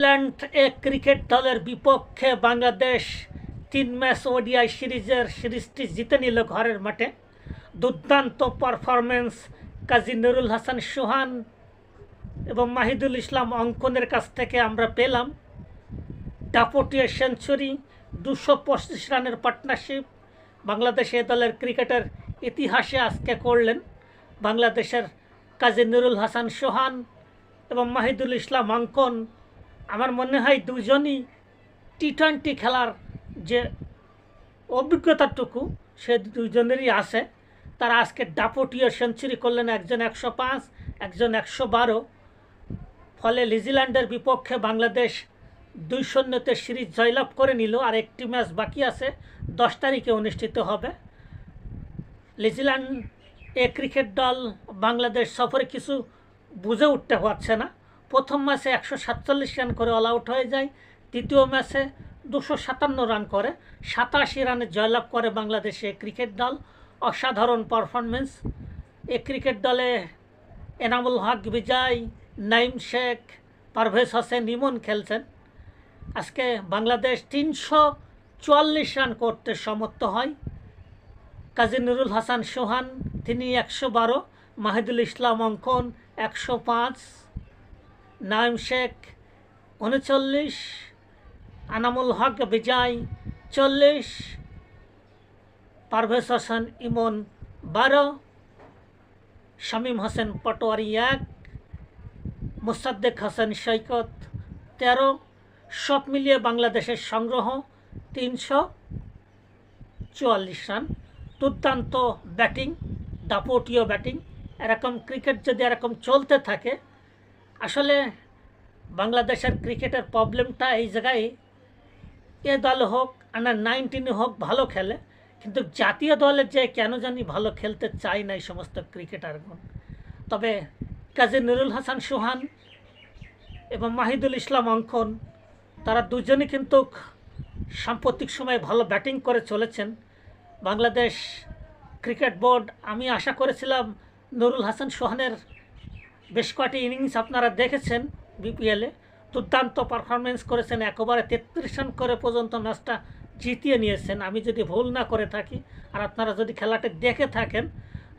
England এ cricket দলের বিপক্ষে বাংলাদেশ তিন ম্যাচ ওডিআই সিরিজের সিরিজটি জিতে নিল ঘরের মাঠে। দুর্দান্ত পারফরমেন্স কাজী নুরুল হাসান সোহান এবং মাহিদুল ইসলাম অঙ্কনের কাছ থেকে আমরা পেলাম। ডাপটিয়া সেঞ্চুরি, দুশো পঁচিশ রানের পার্টনারশিপ। বাংলাদেশ এ দলের ক্রিকেটের ইতিহাসে আজকে করলেন বাংলাদেশের কাজী নুরুল হাসান সোহান এবং মাহিদুল ইসলাম অঙ্কন। আমার মনে হয় দুজনই টি টোয়েন্টি খেলার যে অভিজ্ঞতাটুকু, সে দুজনেরই আছে। তারা আজকে ডাপটিও সেঞ্চুরি করলেন, একজন একশো পাঁচ, একজন একশো বারো। ফলে নিউজিল্যান্ডের বিপক্ষে বাংলাদেশ দুই শূন্যতে সিরিজ জয়লাভ করে নিল, আর একটি ম্যাচ বাকি আছে, দশ তারিখে অনুষ্ঠিত হবে। নিউজিল্যান্ড এ ক্রিকেট দল বাংলাদেশ সফরে কিছু বুঝে উঠতে পারছে না। প্রথম ম্যাচে একশো সাতচল্লিশ রান করে অল আউট হয়ে যায়, দ্বিতীয় ম্যাচে দুশো সাতান্ন রান করে, সাতাশি রানে জয়লাভ করে বাংলাদেশে ক্রিকেট দল। অসাধারণ পারফরমেন্স এ ক্রিকেট দলে এনামুল হক, বিজয় নাইম শেখ, পারভেজ হোসেন, ইমন খেলছেন। আজকে বাংলাদেশ তিনশো চুয়াল্লিশ রান করতে সমর্থ হয়। কাজী নুরুল হাসান সোহান, তিনি একশো বারো, মাহিদুল ইসলাম অঙ্কন একশো পাঁচ। নাইম শেখ, উনচল্লিশ, আনামুল হক বিজয়, চল্লিশ, পারভেজ হাসান ইমন বারো, শামীম হোসেন পটোয়ারি এক, মোসাদ্দেক হোসেন সৈকত তেরো, সব মিলিয়ে বাংলাদেশের সংগ্রহ তিনশো চুয়াল্লিশ রান। দুর্দান্ত ব্যাটিং, দাপটীয় ব্যাটিং, এরকম ক্রিকেট যদি এরকম চলতে থাকে আসলে বাংলাদেশের ক্রিকেটের প্রবলেমটা এই জায়গায়, এ দল হোক, আন্ডার নাইনটিনে হোক, ভালো খেলে, কিন্তু জাতীয় দলের যে কেন জানি ভালো খেলতে চায় না এই সমস্ত ক্রিকেটারগণ। তবে কাজী নুরুল হাসান সোহান এবং মাহিদুল ইসলাম অঙ্কন, তারা দুজনই কিন্তু সাম্প্রতিক সময়ে ভালো ব্যাটিং করে চলেছেন। বাংলাদেশ ক্রিকেট বোর্ড, আমি আশা করেছিলাম নুরুল হাসান সোহানের বেশ কয়েকটি ইনিংস আপনারা দেখেছেন বিপিএলে। দুর্দান্ত পারফরমেন্স করেছেন, একেবারে তেত্রিশ রান করে পর্যন্ত ম্যাচটা জিতিয়ে নিয়েছেন। আমি যদি ভুল না করে থাকি, আর আপনারা যদি খেলাটা দেখে থাকেন,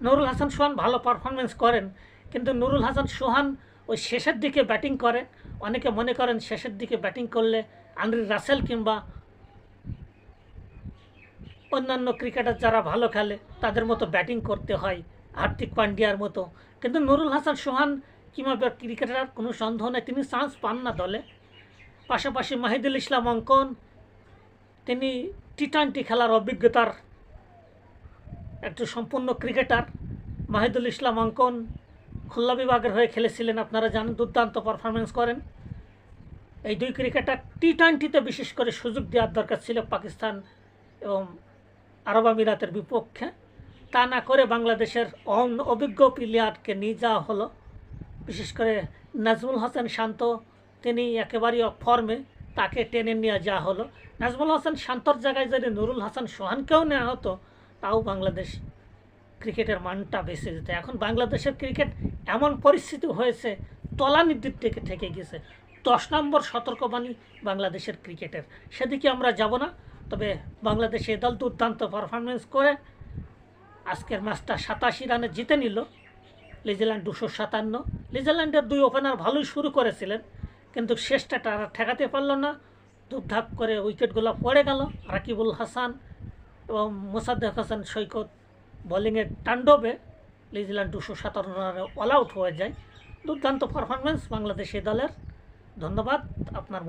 নুরুল হাসান সোহান ভালো পারফরমেন্স করেন, কিন্তু নুরুল হাসান সোহান ওই শেষের দিকে ব্যাটিং করে। অনেকে মনে করেন শেষের দিকে ব্যাটিং করলে আন্দ্রি রাসেল কিংবা অন্যান্য ক্রিকেটার যারা ভালো খেলে, তাদের মতো ব্যাটিং করতে হয়। হার্দিক পান্ডিয়ার মতো। কিন্তু নুরুল হাসান সোহান কিংবা ক্রিকেটার কোনো সন্দেহ নেই, তিনি চান্স পান না দলে। পাশাপাশি মাহিদুল ইসলাম অঙ্কন, তিনি টি টোয়েন্টি খেলার অভিজ্ঞতার একটু সম্পূর্ণ ক্রিকেটার। মাহিদুল ইসলাম অঙ্কন খুলনা বিভাগের হয়ে খেলেছিলেন, আপনারা জানেন, দুর্দান্ত পারফরমেন্স করেন। এই দুই ক্রিকেটার টি টোয়েন্টিতে বিশেষ করে সুযোগ দেওয়ার দরকার ছিল পাকিস্তান এবং আরব আমিরাতের বিপক্ষে। তা না করে বাংলাদেশের অভিজ্ঞ প্লেয়ারকে নিয়ে যাওয়া হলো। বিশেষ করে নাজমুল হাসান শান্ত, তিনি একেবারেই ফর্মে তাকে টেনে নিয়ে যাওয়া হলো। নাজমুল হাসান শান্তর জায়গায় যদি নুরুল হাসান সোহানকেও নেওয়া হতো, তাও বাংলাদেশ ক্রিকেটের মানটা বেঁচে যেত। এখন বাংলাদেশের ক্রিকেট এমন পরিস্থিতি হয়েছে, তলানির দিক থেকে থেকে গেছে। দশ নম্বর সতর্কবাণী বাংলাদেশের ক্রিকেটের। সেদিকে আমরা যাব না, তবে বাংলাদেশ দল দুর্দান্ত পারফরমেন্স করে আজকের ম্যাচটা সাতাশি রানে জিতে নিল। নিউজিল্যান্ড দুশো সাতান্ন। নিউজিল্যান্ডের দুই ওপেনার ভালোই শুরু করেছিলেন, কিন্তু শেষটা তারা ঠেকাতে পারল না। ধুপধাপ করে উইকেটগুলো পড়ে গেল রাকিবুল হাসান এবং মোসাদ্দেক হাসান সৈকত। বোলিংয়ের তাণ্ডবে নিউজিল্যান্ড দুশো সাতান্ন রানে অল আউট হয়ে যায়। দুর্দান্ত পারফরমেন্স বাংলাদেশি দলের। ধন্যবাদ, আপনার